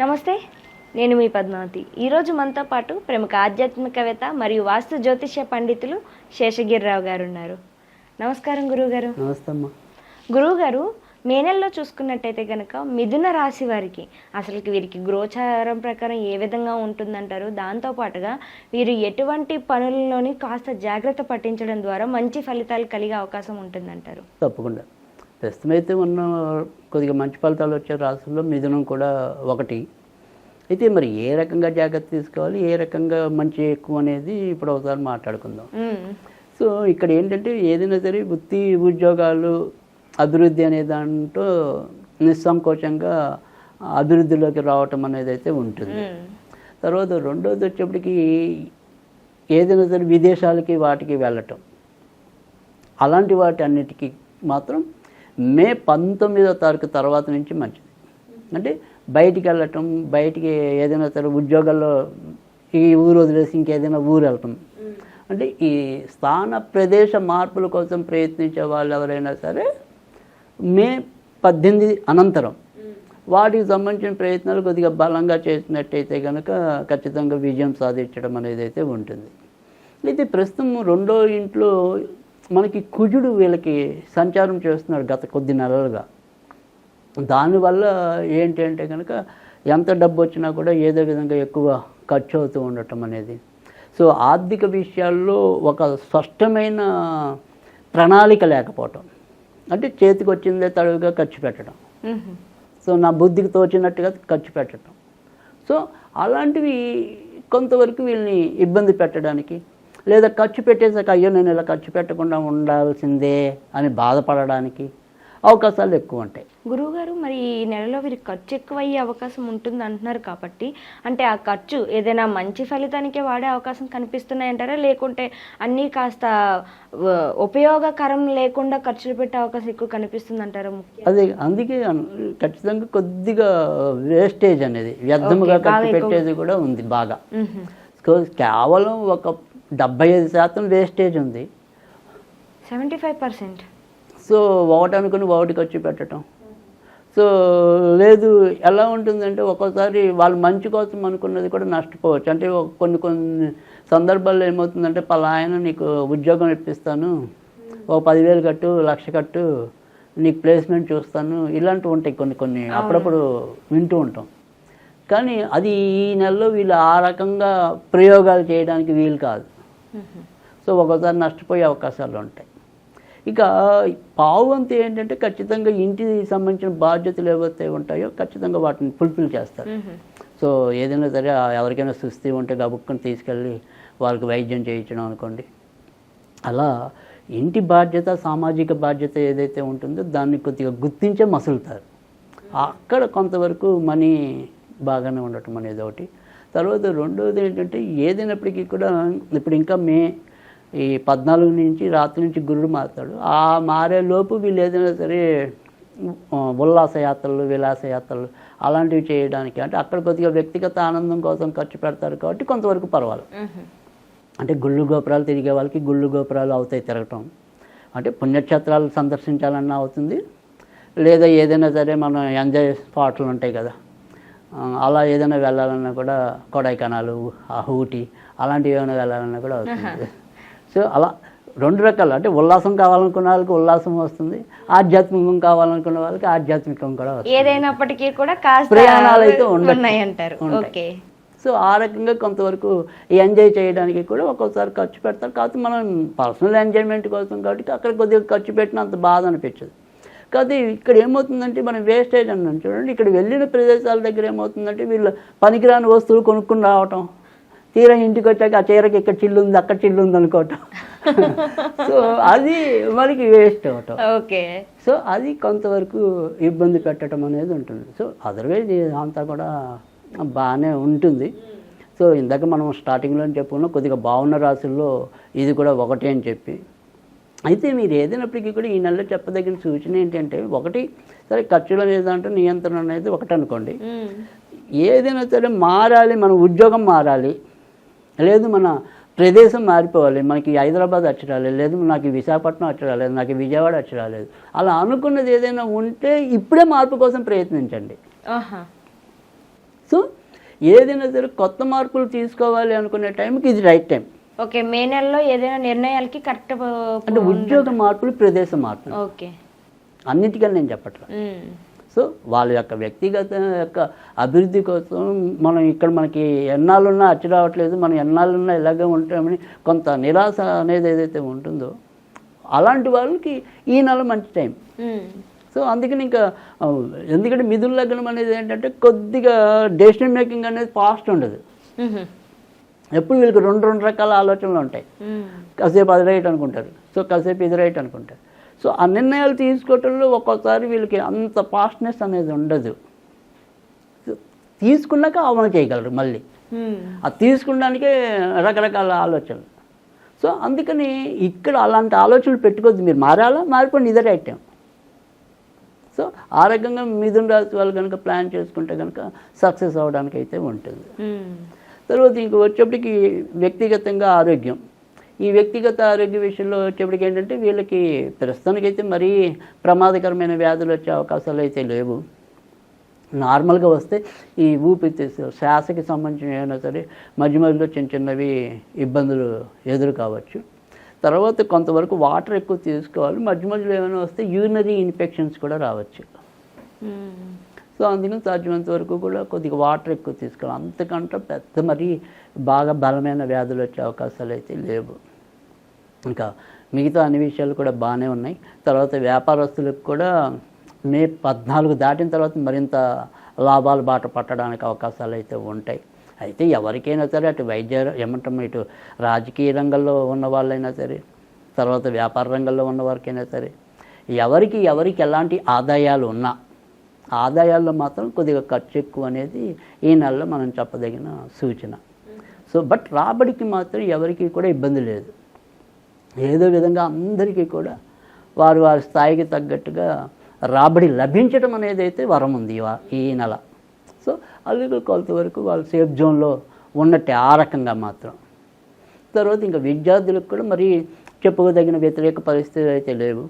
నమస్తే నేను మీ పద్మావతి. ఈరోజు మనతో పాటు ప్రముఖ ఆధ్యాత్మికవేత్త మరియు వాస్తు జ్యోతిష్య పండితులు శేషగిరిరావు గారు ఉన్నారు నమస్కారం గురువుగారు. నమస్తే అమ్మా. గురువుగారు మే నెలలో చూసుకున్నట్టయితే కనుక మిథున రాశి వారికి అసలు వీరికి గోచారం ప్రకారం ఏ విధంగా ఉంటుందంటారు? దాంతో పాటుగా వీరు ఎటువంటి పనుల్లోని కాస్త జాగ్రత్త పట్టించడం ద్వారా మంచి ఫలితాలు కలిగే అవకాశం ఉంటుందంటారు? తప్పకుండా. ప్రస్తుతం అయితే ఉన్న కొద్దిగా మంచి ఫలితాలు వచ్చే రాసుల్లో మిథునం కూడా ఒకటి. అయితే మరి ఏ రకంగా జాగ్రత్త తీసుకోవాలి? ఏ రకంగా మంచి ఎక్కువ అనేది ఇప్పుడు ఒకసారి మాట్లాడుకుందాం. సో ఇక్కడ ఏంటంటే ఏదైనా సరే వృత్తి ఉద్యోగాలు అభివృద్ధి అనే దాంట్లో నిస్సంకోచంగా అభివృద్ధిలోకి రావటం అనేది అయితే ఉంటుంది. తర్వాత రెండోది వచ్చేప్పటికి ఏదైనా సరే విదేశాలకి వాటికి వెళ్ళటం. అలాంటి వాటి అన్నిటికీ మాత్రం మే పంతొమ్మిదో తారీఖు తర్వాత నుంచి మంచిది. అంటే బయటికి వెళ్ళటం బయటికి ఏదైనా సరే ఉద్యోగాల్లో ఈ ఊరు వదిలేసి ఇంకేదైనా ఊరు వెళ్ళటం. అంటే ఈ స్థాన ప్రదేశ మార్పుల కోసం ప్రయత్నించే వాళ్ళు ఎవరైనా సరే మే పద్దెనిమిది అనంతరం వాటికి సంబంధించిన ప్రయత్నాలు కొద్దిగా బలంగా చేసినట్టయితే కనుక ఖచ్చితంగా విజయం సాధించడం అనేది అయితే ఉంటుంది. అయితే ప్రస్తుతం రెండో ఇంట్లో మనకి కుజుడు వీళ్ళకి సంచారం చేస్తున్నాడు గత కొద్ది నెలలుగా. దానివల్ల ఏంటి అంటే కనుక ఎంత డబ్బు వచ్చినా కూడా ఏదో విధంగా ఎక్కువ ఖర్చు అవుతూ ఉండటం అనేది. సో ఆర్థిక విషయాల్లో ఒక స్పష్టమైన ప్రణాళిక లేకపోవటం. అంటే చేతికి వచ్చిందే తడువుగా ఖర్చు పెట్టడం. సో నా బుద్ధికి తోచినట్టుగా ఖర్చు పెట్టడం. సో అలాంటివి కొంతవరకు వీళ్ళని ఇబ్బంది పెట్టడానికి లేదా ఖర్చు పెట్టేసాక అయ్యో నేను ఇలా ఖర్చు పెట్టకుండా ఉండాల్సిందే అని బాధపడడానికి అవకాశాలు ఎక్కువ ఉంటాయి. గురువుగారు మరి ఈ నెలలో వీరికి ఖర్చు ఎక్కువ అయ్యే అవకాశం ఉంటుంది అంటున్నారు కాబట్టి అంటే ఆ ఖర్చు ఏదైనా మంచి ఫలితానికే వాడే అవకాశం కనిపిస్తున్నాయంటారా? లేకుంటే అన్నీ కాస్త ఉపయోగకరం లేకుండా ఖర్చులు పెట్టే అవకాశం ఎక్కువ కనిపిస్తుందంటారా ముఖ్యం అదే అందుకే ఖచ్చితంగా కొద్దిగా వేస్టేజ్ అనేది వ్యర్థముగా ఖర్చు. పెట్టేది కూడా ఉంది బాగా. కేవలం ఒక డెబ్బై ఐదు శాతం వేస్టేజ్ ఉంది. Seventy five percent. సో ఒకటి అనుకుని ఒకటి ఖర్చు పెట్టడం సో లేదు ఎలా ఉంటుందంటే ఒక్కోసారి వాళ్ళు మంచి కోసం అనుకున్నది కూడా నష్టపోవచ్చు. అంటే కొన్ని కొన్ని సందర్భాల్లో ఏమవుతుందంటే పలాయన నీకు ఉద్యోగం ఇప్పిస్తాను. ఒక పదివేలు కట్టు లక్ష కట్టు నీకు ప్లేస్మెంట్ చూస్తాను. ఇలాంటివి ఉంటాయి కొన్ని కొన్ని అప్పుడప్పుడు వింటూ ఉంటాం. కానీ అది ఈ నెలలో వీళ్ళు ఆ రకంగా ప్రయోగాలు చేయడానికి వీలు కాదు. సో ఒక్కోసారి నష్టపోయే అవకాశాలు ఉంటాయి. ఇక పావువంతు ఏంటంటే ఖచ్చితంగా ఇంటికి సంబంధించిన బాధ్యతలు ఏవైతే ఉంటాయో ఖచ్చితంగా వాటిని ఫుల్ఫిల్ చేస్తారు. సో ఏదైనా సరే ఎవరికైనా సుస్థి ఉంటే గబుక్కుని తీసుకెళ్ళి వాళ్ళకి వైద్యం చేయించడం అనుకోండి. అలా ఇంటి బాధ్యత సామాజిక బాధ్యత ఏదైతే ఉంటుందో దాన్ని కొద్దిగా గుర్తించే మసులుతారు. అక్కడ కొంతవరకు మనీ బాగానే ఉండటం అనేది ఒకటి. తర్వాత రెండోది ఏంటంటే ఏదైనప్పటికీ కూడా ఇప్పుడు ఇంకా మే ఈ పద్నాలుగు నుంచి రాత్రి నుంచి గురుడు మారుతాడు. ఆ మారే లోపు వీళ్ళు ఏదైనా సరే ఉల్లాస యాత్రలు విలాస యాత్రలు అలాంటివి చేయడానికి అంటే అక్కడ కొద్దిగా వ్యక్తిగత ఆనందం కోసం ఖర్చు పెడతారు కాబట్టి కొంతవరకు పర్వాలేదు. అంటే గుళ్ళు గోపురాలు తిరిగే వాళ్ళకి గుళ్ళు గోపురాలు అవుతాయి తిరగటం. అంటే పుణ్యక్షేత్రాలు సందర్శించాలన్నా అవుతుంది. లేదా ఏదైనా సరే మనం ఎంజాయ్ స్పాట్లు ఉంటాయి కదా. అలా ఏదైనా వెళ్ళాలన్నా కూడా కొడైకెనాలు ఆ ఊటీ అలాంటివి ఏమైనా వెళ్ళాలన్నా కూడా అవుతుంది సో అలా రెండు రకాలు. అంటే ఉల్లాసం కావాలనుకున్న వాళ్ళకి ఉల్లాసం వస్తుంది ఆధ్యాత్మికం కావాలనుకున్న వాళ్ళకి ఆధ్యాత్మికం కూడా వస్తుంది. ఏదైనప్పటికీ కూడా ప్రయాణాలు అయితే. ఉన్నాయంటారు. ఓకే. సో ఆ రకంగా కొంతవరకు ఎంజాయ్ చేయడానికి కూడా ఒక్కోసారి ఖర్చు పెడతారు. కాకపోతే మనం పర్సనల్ ఎంజాయ్మెంట్ కోసం కాబట్టి అక్కడ కొద్దిగా ఖర్చు పెట్టిన అంత బాధ అనిపించదు. కాకపోతే ఇక్కడ ఏమవుతుందంటే మనం వేస్టేజ్ అన్నాం. చూడండి ఇక్కడ వెళ్ళిన ప్రదేశాల దగ్గర ఏమవుతుందంటే వీళ్ళు పనికిరాని వస్తువులు కొనుక్కుని రావటం. తీరా ఇంటికి వచ్చాక ఆ చీరకి ఇక్కడ చిల్లు ఉంది అక్కడ చిల్లు ఉంది అనుకోవటం. సో అది మనకి వేస్ట్ అవటం. ఓకే. సో అది కొంతవరకు ఇబ్బంది పెట్టడం అనేది ఉంటుంది. సో అదర్వైజ్ అంతా కూడా బాగానే ఉంటుంది. సో ఇందాక మనం స్టార్టింగ్లో చెప్పుకున్నాం కొద్దిగా బాగున్న రాశుల్లో ఇది కూడా ఒకటే అని చెప్పి అయితే మీరు ఏదైనప్పటికీ కూడా ఈ నెలలో చెప్పదగిన సూచన ఏంటంటే ఒకటి సరే ఖర్చుల మీద అంటే నియంత్రణ అనేది ఒకటి అనుకోండి. ఏదైనా సరే మారాలి మన ఉద్యోగం మారాలి లేదు మన ప్రదేశం మారిపోవాలి మనకి హైదరాబాద్ వచ్చి రాలేదు లేదు నాకు విశాఖపట్నం వచ్చి రాలేదు నాకు విజయవాడ వచ్చి రాలేదు. అలా అనుకున్నది ఏదైనా ఉంటే ఇప్పుడే మార్పు కోసం ప్రయత్నించండి. సో ఏదైనా సరే కొత్త మార్పులు తీసుకోవాలి అనుకునే టైంకి ఇది రైట్ టైం. ఓకే మే నెలలో ఏదైనా నిర్ణయాలకి కరెక్ట్ అంటే ఉద్యోగ మార్పులు ప్రదేశ మార్పులు ఓకే అన్నిటికని నేను చెప్పట్లేదు ఉమ్. సో వాళ్ళ యొక్క వ్యక్తిగత యొక్క అభివృద్ధి కోసం మనం ఇక్కడ మనకి ఎన్నాళ్ళున్నా అచ్చి రావట్లేదు మనం ఎన్నాళ్ళున్నా ఇలాగే ఉంటామని కొంత నిరాశ అనేది ఏదైతే ఉంటుందో అలాంటి వాళ్ళకి ఈ నెల మంచి టైం. సో అందుకని ఇంకా ఎందుకంటే మిథున లగ్నం అనేది ఏంటంటే కొద్దిగా డెసిషన్ మేకింగ్ అనేది ఫాస్ట్ ఉండదు. ఎప్పుడు వీళ్ళకి రెండు రెండు రకాల ఆలోచనలు ఉంటాయి. కాసేపు అది రైట్ అనుకుంటారు. సో కాసేపు ఇది రైట్ అనుకుంటారు. సో ఆ నిర్ణయాలు తీసుకోవటంలో ఒక్కోసారి వీళ్ళకి అంత ఫాస్ట్నెస్ అనేది ఉండదు. తీసుకున్నాక అమలు చేయగలరు మళ్ళీ. అది తీసుకున్నానికే రకరకాల ఆలోచనలు. సో అందుకని ఇక్కడ అలాంటి ఆలోచనలు పెట్టుకోవద్దు. మీరు మారాలా? మారిపోండి ఇదే రైట్ టైం. సో ఆ రకంగా మిథున రాశి వాళ్ళు కనుక ప్లాన్ చేసుకుంటే కనుక సక్సెస్ అవ్వడానికి అయితే ఉంటుంది. తర్వాత ఇంక వచ్చేప్పటికి వ్యక్తిగతంగా ఆరోగ్యం. ఈ వ్యక్తిగత ఆరోగ్య విషయంలో వచ్చేప్పటికి ఏంటంటే వీళ్ళకి ప్రస్తుతానికైతే మరీ ప్రమాదకరమైన వ్యాధులు వచ్చే అవకాశాలు అయితే లేవు. నార్మల్గా వస్తే ఈ ఊపిరి శ్వాసకి సంబంధించిన ఏమైనా సరే మధ్య మధ్యలో చిన్న చిన్నవి ఇబ్బందులు ఎదురు కావచ్చు తర్వాత కొంతవరకు వాటర్ ఎక్కువ తీసుకోవాలి. మధ్య మధ్యలో ఏమైనా వస్తే యూరినరీ ఇన్ఫెక్షన్స్ కూడా రావచ్చు. సో అందుకని సాధ్యమైనంత వరకు కూడా కొద్దిగా వాటర్ ఎక్కువ తీసుకోవాలి అంతకంటే పెద్ద మరి బాగా బలమైన వ్యాధులు వచ్చే అవకాశాలు అయితే లేవు. ఇంకా మిగతా అన్ని విషయాలు కూడా బాగానే ఉన్నాయి. తర్వాత వ్యాపారస్తులకు కూడా మే పద్నాలుగు దాటిన తర్వాత మరింత లాభాలు బాట పట్టడానికి అవకాశాలు అయితే ఉంటాయి. అయితే ఎవరికైనా సరే అటు వైద్య ఏమంటాం ఇటు రాజకీయ రంగంలో ఉన్న వాళ్ళైనా సరే తర్వాత వ్యాపార రంగంలో ఉన్న వారికైనా సరే ఎవరికి ఎవరికి ఎలాంటి ఆదాయాలు ఉన్నా ఆదాయాల్లో మాత్రం కొద్దిగా ఖర్చు ఎక్కువ అనేది ఈ నెలలో మనం చెప్పదగిన సూచన. సో బట్ రాబడికి మాత్రం ఎవరికి కూడా ఇబ్బంది లేదు. ఏదో విధంగా అందరికీ కూడా వారు వారి స్థాయికి తగ్గట్టుగా రాబడి లభించడం అనేది అయితే వరం ఉంది ఈ నెల. సో అలాగే కొలత వరకు వాళ్ళు సేఫ్ జోన్లో ఉన్నట్టే ఆ రకంగా మాత్రం. తర్వాత ఇంకా విద్యార్థులకు కూడా మరి చెప్పుకోదగిన వ్యతిరేక పరిస్థితులు అయితే లేవు.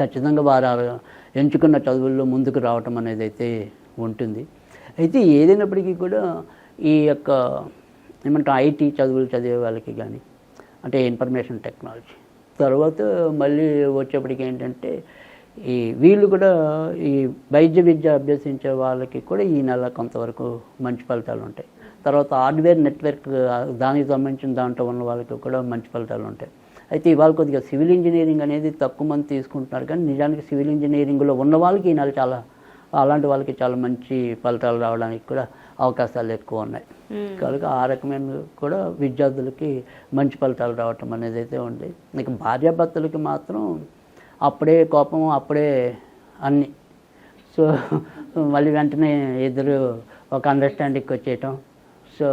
ఖచ్చితంగా వారు ఎంచుకున్న చదువుల్లో ముందుకు రావటం అనేది అయితే ఉంటుంది. అయితే ఏదైనప్పటికీ కూడా ఈ యొక్క ఏమంటాం ఐటీ చదువులు చదివే వాళ్ళకి కానీ అంటే ఇన్ఫర్మేషన్ టెక్నాలజీ. తర్వాత మళ్ళీ వచ్చేప్పటికి ఏంటంటే ఈ వీళ్ళు కూడా ఈ వైద్య విద్య అభ్యసించే వాళ్ళకి కూడా ఈ నెల కొంతవరకు మంచి ఫలితాలు ఉంటాయి. తర్వాత హార్డ్వేర్ నెట్వర్క్ దానికి సంబంధించిన దాంట్లో ఉన్న వాళ్ళకి కూడా మంచి ఫలితాలు ఉంటాయి. అయితే ఇవాళ కొద్దిగా సివిల్ ఇంజనీరింగ్ అనేది తక్కువ మంది తీసుకుంటున్నారు. కానీ నిజానికి సివిల్ ఇంజనీరింగ్లో ఉన్న వాళ్ళకి ఈ నెల చాలా అలాంటి వాళ్ళకి చాలా మంచి ఫలితాలు రావడానికి కూడా అవకాశాలు ఎక్కువ ఉన్నాయి. కనుక ఆ రకమైన కూడా విద్యార్థులకి మంచి ఫలితాలు రావటం అనేది అయితే ఉంది. ఇక భార్యాభర్తలకి మాత్రం అప్పుడే కోపం అప్పుడే అన్ని. సో మళ్ళీ వెంటనే ఇద్దరు ఒక అండర్స్టాండింగ్కి వచ్చేయటం. సో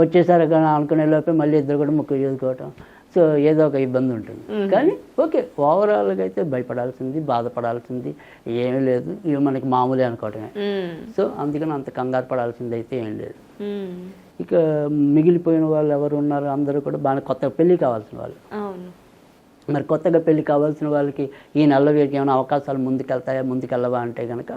వచ్చేసరి అనుకునే లోపే మళ్ళీ ఇద్దరు కూడా ముక్కు చూసుకోవటం సో ఏదో ఒక ఇబ్బంది ఉంటుంది. కానీ ఓకే ఓవరాల్గా అయితే భయపడాల్సింది బాధపడాల్సింది ఏమీ లేదు. ఇవి మనకి మామూలే అనుకోవటమే. సో అందుకని అంత కంగారు పడాల్సింది అయితే ఏం లేదు. ఇక మిగిలిపోయిన వాళ్ళు ఎవరు ఉన్నారు? అందరూ కూడా బాగా కొత్త పెళ్ళి కావాల్సిన వాళ్ళు. మరి కొత్తగా పెళ్ళి కావాల్సిన వాళ్ళకి ఈ నెలలో వీరికి ఏమైనా అవకాశాలు ముందుకెళ్తాయా? ముందుకెళ్ళవా అంటే కనుక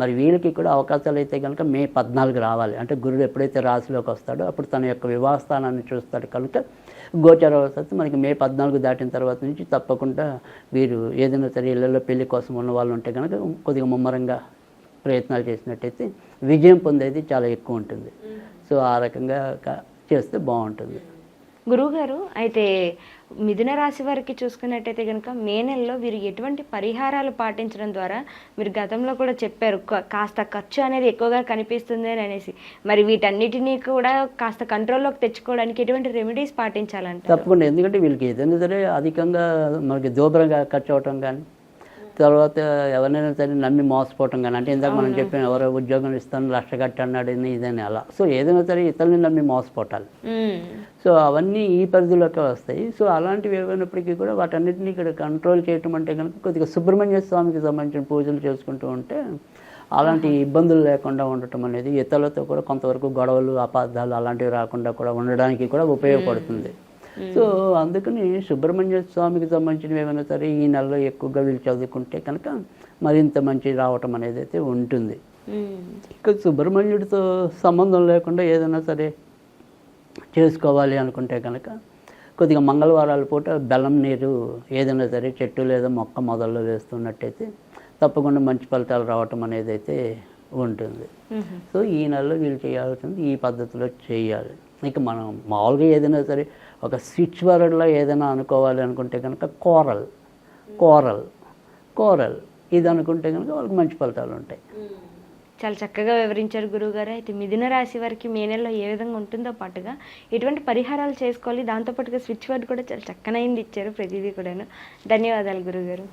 మరి వీళ్ళకి కూడా అవకాశాలు అయితే కనుక మే పద్నాలుగు రావాలి. అంటే గురుడు ఎప్పుడైతే రాశిలోకి వస్తాడో అప్పుడు తన యొక్క వివాహ స్థానాన్ని చూస్తాడు కనుక గోచర వస్తే మనకి మే పద్నాలుగు దాటిన తర్వాత నుంచి తప్పకుండా వీరు ఏదైనా సరే ఇళ్ళలో పెళ్ళి కోసం ఉన్న వాళ్ళు ఉంటే కనుక కొద్దిగా ముమ్మరంగా ప్రయత్నాలు చేసినట్టయితే విజయం పొందేది చాలా ఎక్కువ ఉంటుంది. సో ఆ రకంగా చేస్తే బాగుంటుంది. గురువుగారు అయితే మిథున రాశి వారికి చూసుకున్నట్టయితే కనుక మే నెలలో వీరు ఎటువంటి పరిహారాలు పాటించడం ద్వారా మీరు గతంలో కూడా చెప్పారు కాస్త ఖర్చు అనేది ఎక్కువగా కనిపిస్తుంది అని అనేసి. మరి వీటన్నిటినీ కూడా కాస్త కంట్రోల్లోకి తెచ్చుకోవడానికి ఎటువంటి రెమెడీస్ పాటించాలంటే తప్పకుండా. ఎందుకంటే వీళ్ళకి ఏదైనా సరే అధికంగా మనకి దూబరంగా ఖర్చు అవటం కానీ తర్వాత ఎవరినైనా సరే నమ్మి మోసపోవటం కానీ అంటే ఇందాక మనం చెప్పిన ఎవరో ఉద్యోగం ఇస్తాను లక్ష కట్టి అన్నాడు ఇది ఇదని అలా. సో ఏదైనా సరే ఇతరులని నమ్మి మోసపోవటాలు. ఉమ్. సో అవన్నీ ఈ పరిధిలోకి వస్తాయి. సో అలాంటివి ఏమైనప్పటికీ కూడా వాటన్నిటిని ఇక్కడ కంట్రోల్ చేయటం అంటే కనుక కొద్దిగా సుబ్రహ్మణ్య స్వామికి సంబంధించిన పూజలు చేసుకుంటూ ఉంటే అలాంటి ఇబ్బందులు లేకుండా ఉండటం అనేది ఇతరులతో కూడా కొంతవరకు గొడవలు అపార్థాలు అలాంటివి రాకుండా కూడా ఉండడానికి కూడా ఉపయోగపడుతుంది. సో అందుకని సుబ్రహ్మణ్య స్వామికి సంబంధించినవి ఏమైనా సరే ఈ నెలలో ఎక్కువగా వీళ్ళు చదువుకుంటే కనుక మరింత మంచి రావటం అనేది అయితే ఉంటుంది ఉమ్. ఇక సుబ్రహ్మణ్యుడితో సంబంధం లేకుండా ఏదైనా సరే చేసుకోవాలి అనుకుంటే కనుక కొద్దిగా మంగళవారాల పూట బెల్లం నీరు ఏదైనా సరే చెట్టు లేదా మొక్క మొదల్లో వేస్తున్నట్టయితే తప్పకుండా మంచి ఫలితాలు రావటం అనేది అయితే ఉంటుంది ఉహు. సో ఈ నెలలో వీళ్ళు చేయాల్సింది ఈ పద్ధతిలో చేయాలి ఇక మనం మామూలుగా ఏదైనా సరే ఒక స్విచ్ వర్డ్లో ఏదైనా అనుకోవాలి అనుకుంటే కనుక కోరల్ కోరల్ కోరల్. ఇది అనుకుంటే కనుక వాళ్ళకి మంచి ఫలితాలు ఉంటాయి. చాలా చక్కగా వివరించారు గురువుగారు. అయితే మిథున రాశి వారికి మే నెలలో ఏ విధంగా ఉంటుందో పాటుగా ఎటువంటి పరిహారాలు చేసుకోవాలి? దాంతోపాటుగా స్విచ్ వర్డ్ కూడా చాలా చక్కనైంది ఇచ్చారు ప్రతిదీ కూడాను. ధన్యవాదాలు గురువుగారు.